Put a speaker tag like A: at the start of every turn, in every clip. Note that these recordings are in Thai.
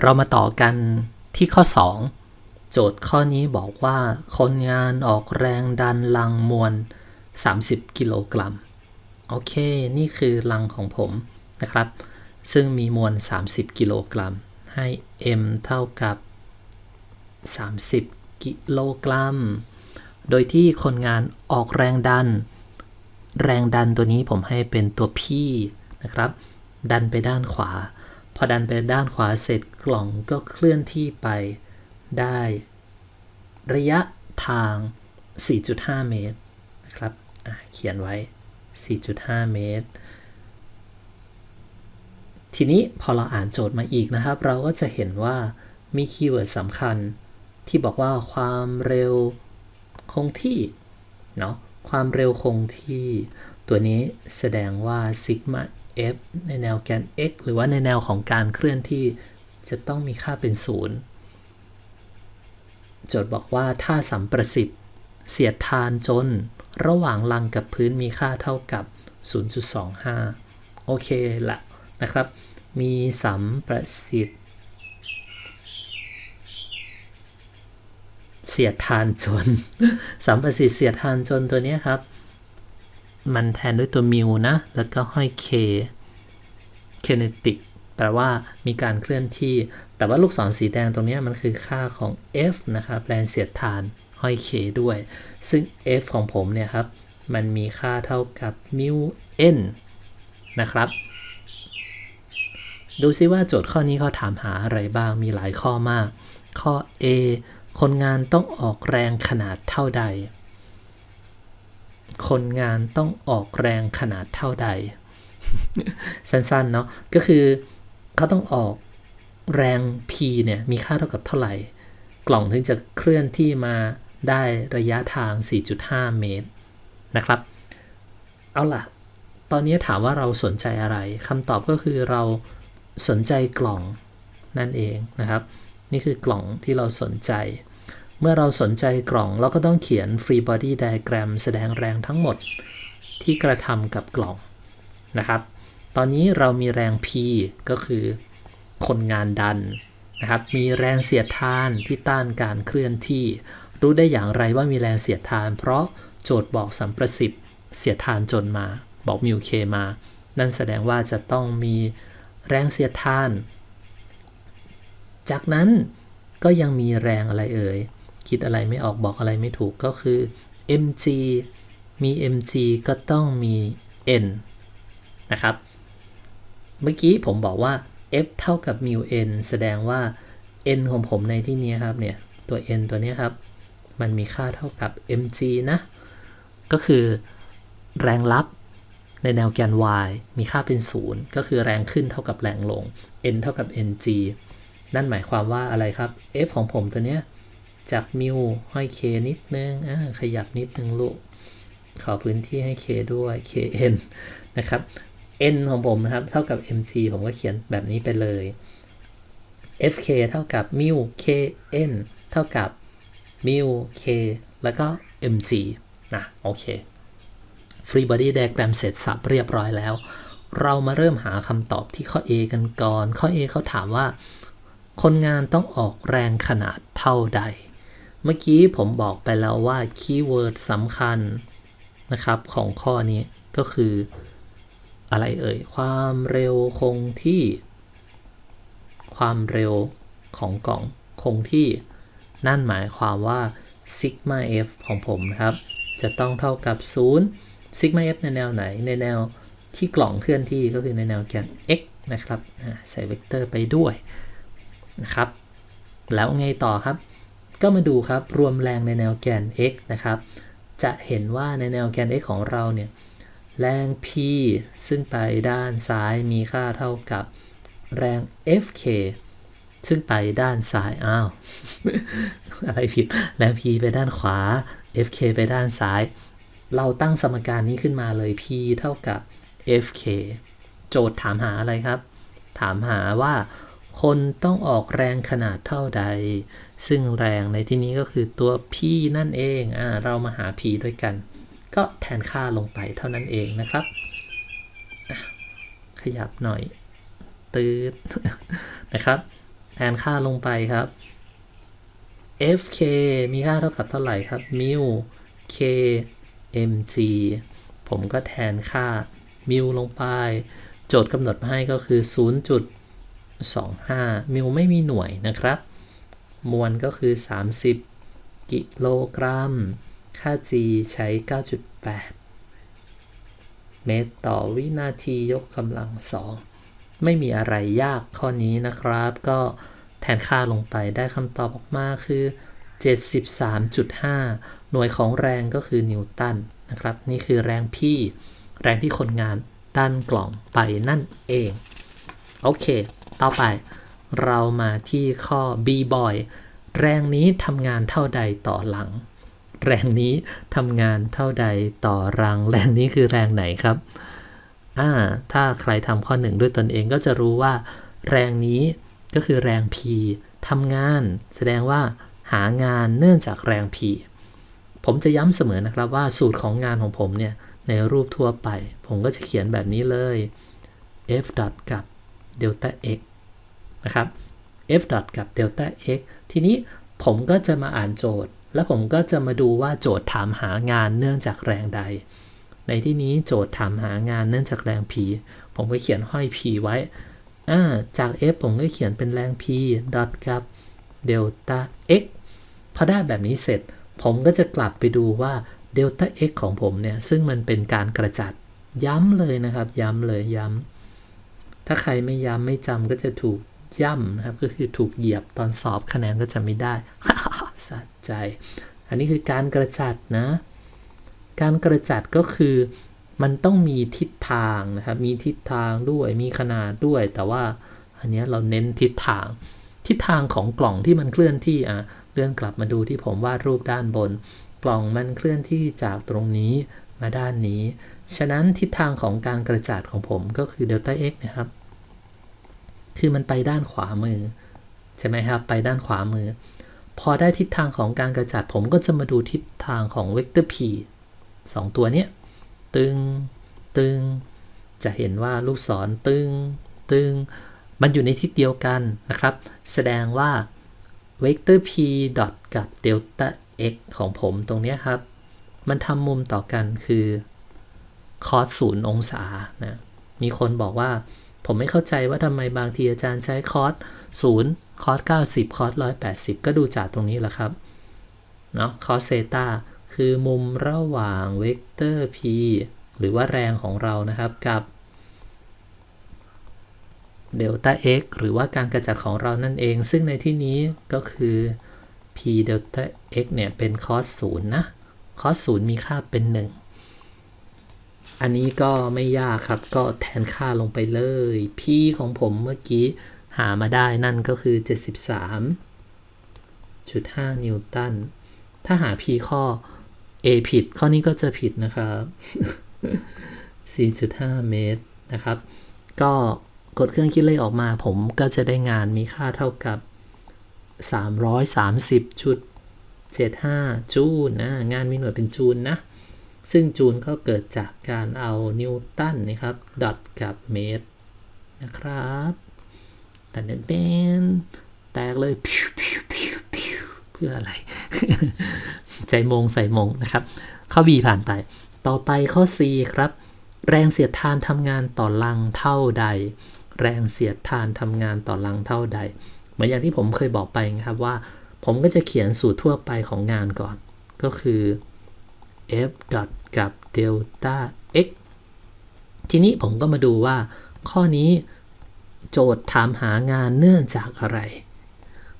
A: เรามาต่อกันที่ข้อ 2 โจทย์ข้อนี้บอกว่าคนงานออกแรงดันลังมวล 30 กิโลกรัม โอเค นี่คือลังของผมนะครับ ซึ่งมีมวล 30 กิโลกรัม ให้ m เท่ากับ 30 กิโลกรัม โดยที่คนงานออกแรงดัน แรงดันตัวนี้ผมให้เป็นตัว P นะครับ ดันไปด้านขวา พอดันไปด้านขวาเสร็จกล่องก็เคลื่อนที่ไปได้ ระยะทาง 4.5 เมตรนะครับเขียนไว้ 4.5 เมตร ทีนี้พอเราอ่านโจทย์มาอีกนะครับ เราก็จะเห็นว่ามีคีย์เวิร์ดสำคัญที่บอกว่าความเร็วคงที่เนาะความเร็วคงที่ ตัวนี้แสดงว่าซิกมา f ในแนวแกน x หรือว่าในแนวของการเคลื่อนที่จะต้องมีค่าเป็นศูนย์โจทย์บอกว่าถ้าสัมประสิทธิ์ เสียดทานจน ระหว่างลังกับพื้นมีค่าเท่ากับ 0.25 โอเคละนะครับ มีสัมประสิทธิ์ เสียดทานจน สัมประสิทธิ์เสียดทานจนตัวนี้ครับ มันแทนด้วยตัวมิวนะ แล้วก็ห้อย k kinetic แปลว่ามีการเคลื่อนที่ แต่ว่าลูกศรสีแดงตรงนี้มันคือค่าของ f นะครับ แรงเสียดทานห้อย k ด้วย ซึ่ง f ของผมเนี่ยครับ มันมีค่าเท่ากับมิว n นะครับ ดูซิว่าโจทย์ข้อนี้เขาถามหาอะไรบ้าง มีหลายข้อมาก ข้อ A คนงานต้องออกแรงขนาดเท่าใด คนงานต้องออกแรงขนาดเท่าใด สั้นๆเนาะก็คือเขาต้องออกแรง P เนี่ยมีค่าเท่ากับเท่าไหร่ กล่องถึงจะเคลื่อนที่มาได้ระยะทาง 4.5 เมตรนะครับ เอาล่ะ ตอนนี้ถามว่าเราสนใจอะไรคำตอบก็คือเราสนใจกล่องนั่นเองนะครับ นี่คือกล่องที่เราสนใจ เมื่อเราสนใจกล่องเราก็ต้องเขียน free body diagram แสดงแรงทั้งหมดที่กระทำกับกล่องนะครับ ตอนนี้เรามีแรง P ก็คือคนงานดันนะครับ มีแรงเสียดทานที่ต้านการเคลื่อนที่ รู้ได้อย่างไรว่ามีแรงเสียดทาน เพราะโจทย์บอกสัมประสิทธิ์เสียดทานจนมา บอกมิวเคมา นั่นแสดงว่าจะต้องมีแรงเสียดทาน จากนั้นก็ยังมีแรงอะไรเอ่ย คิดอะไรไม่ออกบอกอะไรไม่ถูกก็คือ mg มี mg ก็ต้องมี n นะครับ เมื่อกี้ผมบอกว่า f เท่ากับ mu n แสดงว่า n ของผมในที่นี้ครับเนี่ย ตัว n ตัวนี้ครับ มันมีค่าเท่ากับ mg นะ ก็คือแรงรับในแนวแกน y มีค่าเป็น 0 ก็คือแรงขึ้นเท่ากับแรงลง n เท่ากับ ng นั่นหมายความว่าอะไรครับ f ของผมตัวเนี้ย จากมิวห้อย k นิดนึงอ่าขยับนิดนึงลูก ขอพื้นที่ให้ k ด้วย kn นะครับ n ของผมนะครับ เท่ากับ mg ผมก็เขียนแบบนี้ไปเลย fk เท่ากับมิว kn เท่ากับมิว k แล้วก็ mg นะโอเค free body diagram เสร็จสับเรียบร้อยแล้ว เรามาเริ่มหาคำตอบที่ข้อ A กันก่อน ข้อ A เขาถามว่า คนงานต้องออกแรงขนาดเท่าใด เมื่อกี้ผมบอกไปแล้วว่าคีย์เวิร์ดสำคัญนะครับของข้อนี้ก็คือ อะไรเอ่ย ความเร็วคงที่ ความเร็วของกล่องคงที่ นั่นหมายความว่าซิกมา f ของผมนะครับ จะต้องเท่ากับ0ซิกมา f ในแนวไหนในแนวที่กล่องเคลื่อนที่ก็คือในแนวแกน x นะครับใส่เวกเตอร์ไปด้วยนะครับ แล้วไงต่อครับ ก็มาดูครับรวมแรงในแนวแกน x นะครับ จะเห็นว่าในแนวแกน x ของเราเนี่ยแรง p ซึ่งไปด้านซ้ายมีค่าเท่ากับแรง fk ซึ่งไปด้านซ้าย อ้าว อะไรผิด แรง p ไปด้านขวา fk ไปด้านซ้าย เราตั้งสมการนี้ขึ้นมาเลย p เท่ากับ fk โจทย์ถามหาอะไรครับ ถามหาว่าคนต้องออกแรงขนาดเท่าใด ซึ่งแรงในที่นี้ก็คือตัว p นั่นเองอ่าเรามาหา p ด้วยกัน ก็แทนค่าลงไปเท่านั้นเองนะครับ ขยับหน่อยตืดนะครับ แทนค่าลงไปครับ fk มีค่าเท่ากับเท่าไหร่ครับ mu k mg ผมก็แทนค่า mu ลงไป โจทย์กำหนดมาให้ก็คือ 0.25 มิวไม่มีหน่วยนะครับ มวลก็คือ 30 กิโลกรัม ค่า g ใช้ 9.8 เมตรต่อวินาทียกกำลังสองไม่มีอะไรยากข้อนี้นะครับ ก็แทนค่าลงไปได้คำตอบออกมาคือ 73.5 หน่วยของแรงก็คือนิวตันนะครับ นี่คือแรงพี่ แรงที่คนงานดันกล่องไปนั่นเอง โอเค ต่อไป เรามาที่ข้อ B boy แรงนี้ทำงานเท่าใดต่อหลัง แรงนี้ทำงานเท่าใดต่อรัง แรงนี้คือแรงไหนครับอ่าถ้าใครทำข้อหนึ่งด้วยตนเองก็จะรู้ว่า แรงนี้ก็คือแรง P ทำงาน แสดงว่าหางานเนื่องจากแรง P ผมจะย้ำเสมอนะครับว่าสูตรของงานของผมเนี่ยในรูปทั่วไป ผมก็จะเขียนแบบนี้เลย f กับ delta x นะครับ f dot กับ delta x ทีนี้ผมก็จะมาอ่านโจทย์ แล้วผมก็จะมาดูว่าโจทย์ถามหางานเนื่องจากแรงใด ในที่นี้โจทย์ถามหางานเนื่องจากแรง p ผมก็เขียนห้อย p ไว้อ่าจาก f ผมก็เขียนเป็นแรง p dot กับ delta x พอได้แบบนี้เสร็จ ผมก็จะกลับไปดูว่า delta x ของผมเนี่ย ซึ่งมันเป็นการกระจัดย้ำเลยนะครับ ย้ำเลยย้ำถ้าใครไม่ย้ำไม่จำก็จะถูก ย่ำนะครับ ก็คือถูกเหยียบตอนสอบคะแนนก็จะไม่ได้สะใจ อันนี้คือการกระจัดนะ การกระจัดก็คือมันต้องมีทิศทางนะครับ มีทิศทางด้วยมีขนาดด้วย แต่ว่าอันนี้เราเน้นทิศทาง ทิศทางของกล่องที่มันเคลื่อนที่อะเลื่อนกลับมาดูที่ผมวาดรูปด้านบน กล่องมันเคลื่อนที่จากตรงนี้มาด้านนี้ ฉะนั้นทิศทางของการกระจัดของผมก็คือเดลต้า x นะครับ คือมันไปด้านขวามือ ใช่ไหมครับ ไปด้านขวามือ พอได้ทิศทางของการกระจัดผมก็จะมาดูทิศทางของเวกเตอร์ p สองตัวเนี้ย ตึง ตึง จะเห็นว่าลูกศรตึง ตึง มันอยู่ในทิศเดียวกันนะครับ แสดงว่าเวกเตอร์ p ดอทกับเดลต้า x ของผมตรงนี้ครับ มันทำมุมต่อกันคือคอสศูนย์องศานะ มีคนบอกว่า ผมไม่เข้าใจว่าทำไมบางทีอาจารย์ใช้คอสศูนย์คอส90 คอส180 ก็ดูจากตรงนี้แหละครับ เนาะคอสเซตาคือมุมระหว่างเวกเตอร์ p หรือว่าแรงของเรานะครับกับเดลต้า x หรือว่าการกระจัดของเรานั่นเอง ซึ่งในที่นี้ก็คือ p เดลต้า x เนี่ยเป็น cos 0นะ cos 0มีค่าเป็น 1 อันนี้ก็ไม่ยากครับก็แทนค่าลงไปเลย p ของผมเมื่อกี้หามาได้นั่นก็คือ 73.5 นิวตัน ถ้าหา p ข้อ a ผิด ข้อนี้ก็จะผิดนะครับ 4.5 เมตรนะครับ ก็กดเครื่องคิดเลขออกมาผมก็จะได้งานมีค่าเท่ากับ 330.75 จูลนะ งานมีหน่วยเป็นจูลนะ ซึ่งจูลก็เกิดจากการเอานิวตันนะครับดอทกับเมตรนะครับแต่เน้นเป็นแตกเลยเพื่ออะไร ใจมงใส่มงนะครับ ข้อ B ผ่านไป ต่อไปข้อ C ครับ แรงเสียดทานทำงานต่อลังเท่าใด แรงเสียดทานทำงานต่อลังเท่าใด เหมือนอย่างที่ผมเคยบอกไปนะครับว่า ผมก็จะเขียนสูตรทั่วไปของงานก่อน ก็คือ f ดอทกับ delta x ทีนี้ผมก็มาดูว่า ข้อนี้โจทย์ถามหางานเนื่องจากอะไร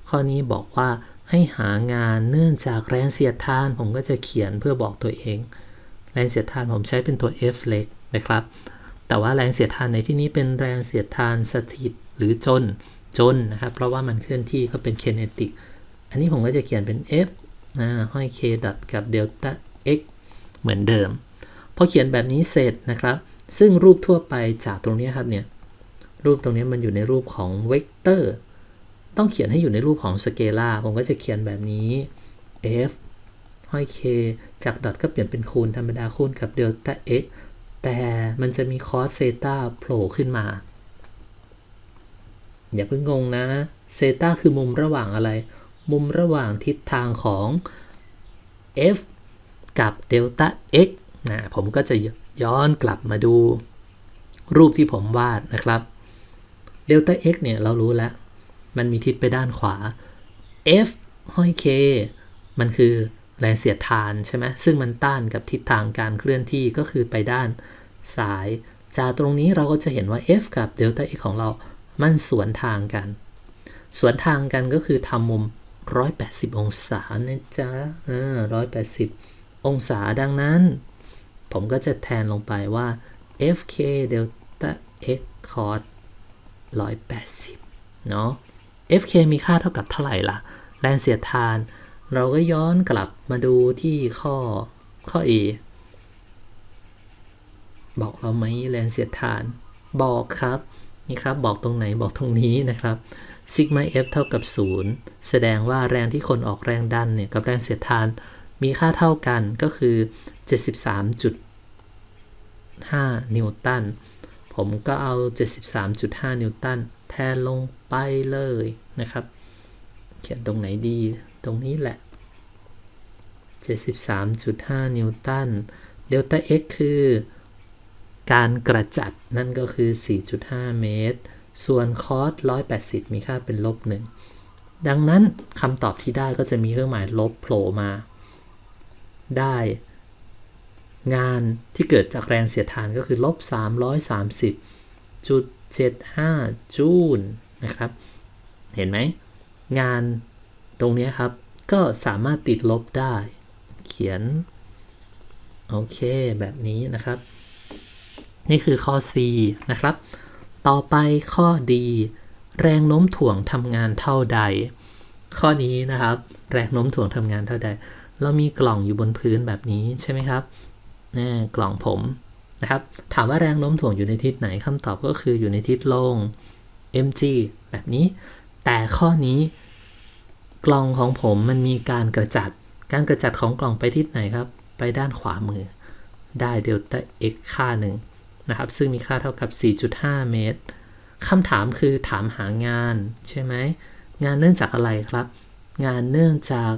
A: ข้อนี้บอกว่าให้หางานเนื่องจากแรงเสียดทาน ผมก็จะเขียนเพื่อบอกตัวเอง แรงเสียดทานผมใช้เป็นตัว f เล็กนะครับ แต่ว่าแรงเสียดทานในที่นี้เป็นแรงเสียดทานสถิตหรือจนจนนะครับ เพราะว่ามันเคลื่อนที่ก็เป็น kinetic อันนี้ผมก็จะเขียนเป็น f นะห้อย k ดอทกับ delta x เหมือนเดิม พอเขียนแบบนี้เสร็จนะครับ ซึ่งรูปทั่วไปจากตรงนี้ครับเนี่ยรูปตรงนี้มันอยู่ในรูปของเวกเตอร์ต้องเขียนให้อยู่ในรูปของสเกลาผมก็จะเขียนแบบนี้ f ห้อย k จากดอทก็เปลี่ยนเป็นคูณธรรมดาคูณกับเดลต้า x แต่มันจะมีคอสเซตาโผล่ขึ้นมา อย่าเพิ่งงงนะเซตาคือมุมระหว่างอะไร มุมระหว่างทิศทางของ f กับเดลต้า x นะผมก็จะย้อนกลับมาดูรูปที่ผมวาดนะครับเดลต้า x เนี่ยเรารู้แล้ว มันมีทิศไปด้านขวา f ห้อย k มันคือแรงเสียดทานใช่ไหมซึ่งมันต้านกับทิศทางการเคลื่อนที่ก็คือไปด้านซ้าย จากตรงนี้เราก็จะเห็นว่า f กับเดลต้า x ของเรามันสวนทางกัน สวนทางกันก็คือทำมุม 180 องศานะจ๊ะเออ180 องศาดังนั้น ผมก็จะแทนลงไปว่า fk delta x cos 180 เนาะ fk มีค่าเท่ากับเท่าไหร่ล่ะ แรงเสียดทาน เราก็ย้อนกลับมาดูที่ข้อข้อ A บอกเราไหมแรงเสียดทาน บอกครับ นี่ครับ บอกตรงไหนบอกตรงนี้นะครับซิกมา f เท่ากับ 0 แสดงว่าแรงที่คนออกแรงดันเนี่ยกับแรงเสียดทาน มีค่าเท่ากันก็คือ 73.5 นิวตัน ผมก็เอา 73.5 นิวตันแทนลงไปเลยนะครับ เขียนตรงไหนดี ตรงนี้แหละ 73.5 นิวตัน เดลต้า x คือการกระจัดนั่นก็คือ 4.5 เมตร ส่วนคอส180 มีค่าเป็นลบหนึ่ง ดังนั้นคำตอบที่ได้ก็จะมีเครื่องหมายลบโผล่มา ได้ งานที่เกิดจากแรงเสียดทานก็คือลบ330.75 จูลนะครับ เห็นไหม งานตรงนี้ครับ ก็สามารถติดลบได้ เขียน โอเค แบบนี้นะครับ นี่คือข้อ C นะครับ ต่อไปข้อ D แรงโน้มถ่วงทำงานเท่าใด ข้อนี้นะครับ แรงโน้มถ่วงทำงานเท่าใด เรามีกล่องอยู่บนพื้นแบบนี้ใช่ไหมครับนี่กล่องผมนะครับ ถามว่าแรงโน้มถ่วงอยู่ในทิศไหนคำตอบก็คืออยู่ในทิศลง mg แบบนี้ แต่ข้อนี้กล่องของผมมันมีการกระจัด การกระจัดของกล่องไปทิศไหนครับ ไปด้านขวามือ ได้เดลต้า x ค่าหนึ่งนะครับ ซึ่งมีค่าเท่ากับ 4.5 เมตรคำถามคือถามหางานใช่ไหม งานเนื่องจากอะไรครับ งานเนื่องจาก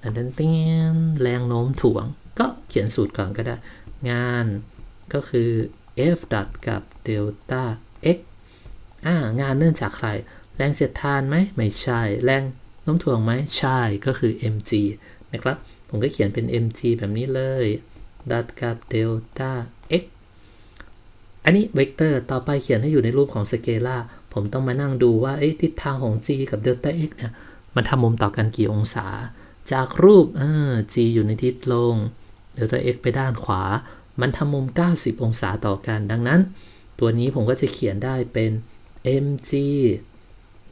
A: เต้นแรงโน้มถ่วง ก็เขียนสูตรก่อนก็ได้ งานก็คือ f ดัดกับเดลต้า x อ่างานเนื่องจากใคร แรงเสียดทานไหมไม่ใช่ แรงโน้มถ่วงไหมใช่ก็คือ mg นะครับ ผมก็เขียนเป็น mg แบบนี้เลย ดัดกับเดลต้า x อันนี้เวกเตอร์ต่อไปเขียนให้อยู่ในรูปของสเกลาผมต้องมานั่งดูว่าทิศทางของ g กับเดลต้า x เนี่ยมันทำมุมต่อกันกี่องศา จากรูปเออ g อยู่ในทิศลง เดลต้า x ไปด้านขวา มันทำมุม 90 องศาต่อกัน ดังนั้น ตัวนี้ผมก็จะเขียนได้เป็น mg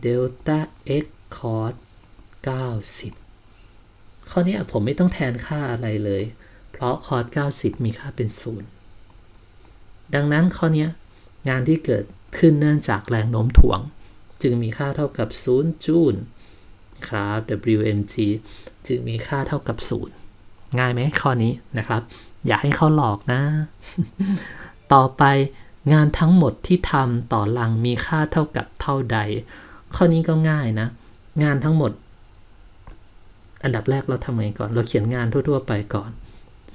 A: เดลต้า x cos 90 ข้อนี้ผมไม่ต้องแทนค่าอะไรเลย เพราะ cos 90 มีค่าเป็น 0 ดังนั้นข้อนี้งานที่เกิดขึ้นเนื่องจากแรงโน้มถ่วง จึงมีค่าเท่ากับ 0 จูล ครับ Wmg จึงมีค่าเท่ากับ 0 ง่ายไหมข้อนี้นะครับ อย่าให้เขาหลอกนะ ต่อไปงานทั้งหมดที่ทำต่อลังมีค่าเท่ากับเท่าใด ข้อนี้ก็ง่ายนะ งานทั้งหมด อันดับแรกเราทำไงก่อน เราเขียนงานทั่ว ๆ ไปก่อน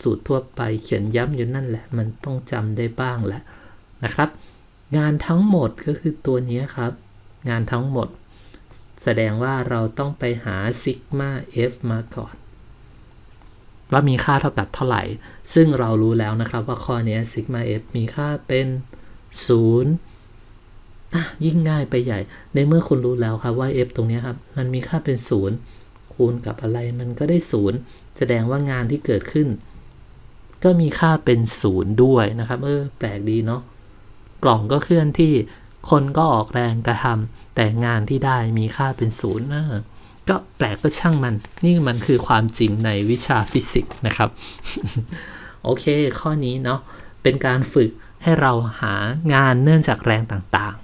A: สูตรทั่วไปเขียนย้ำอยู่นั่นแหละ มันต้องจำได้บ้างแหละนะครับ งานทั้งหมดก็คือตัวนี้ครับ งานทั้งหมด แสดงว่าเราต้องไปหาซิกมา f มาก่อน ว่ามีค่าเท่ากับเท่าไหร่ ซึ่งเรารู้แล้วนะครับว่าข้อนี้ซิกมา f มีค่าเป็น 0 อะ ยิ่งง่ายไปใหญ่ ในเมื่อคุณรู้แล้วครับว่า f ตรงนี้ครับ มันมีค่าเป็น 0 คูณกับอะไรมันก็ได้ 0 แสดงว่างานที่เกิดขึ้น ก็มีค่าเป็น 0 ด้วยนะครับ เออ แปลกดีเนาะกล่องก็เคลื่อนที่ คนก็ออกแรงกระทำแต่งานที่ได้มีค่าเป็นศูนย์นะก็แปลกก็ช่างมัน นี่มันคือความจริงในวิชาฟิสิกส์นะครับ โอเค ข้อนี้เนาะเป็นการฝึกให้เราหางานเนื่องจากแรงต่าง